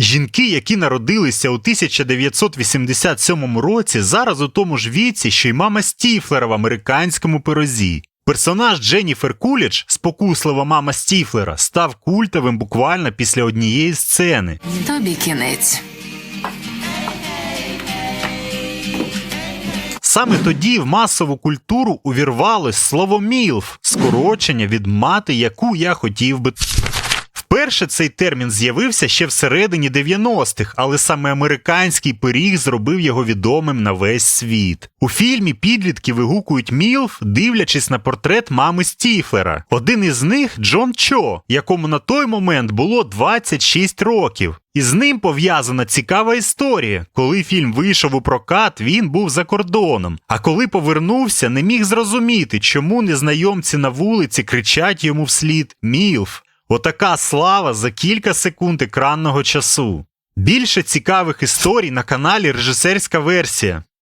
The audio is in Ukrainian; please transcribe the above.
Жінки, які народилися у 1987 році, зараз у тому ж віці, що й мама Стіфлера в американському пирозі. Персонаж Дженніфер Кулідж, спокуслива мама Стіфлера, став культовим буквально після однієї сцени. Тобі кінець. Саме тоді в масову культуру увірвалось слово мілф, скорочення від мати, яку я хотів би. Вперше цей термін з'явився ще всередині 90-х, але саме американський пиріг зробив його відомим на весь світ. У фільмі підлітки вигукують мілф, дивлячись на портрет мами Стіфлера. Один із них Джон Чо, якому на той момент було 26 років. І з ним пов'язана цікава історія. Коли фільм вийшов у прокат, він був за кордоном. А коли повернувся, не міг зрозуміти, чому незнайомці на вулиці кричать йому вслід Мілф. Отака слава за кілька секунд екранного часу. Більше цікавих історій на каналі Режисерська версія.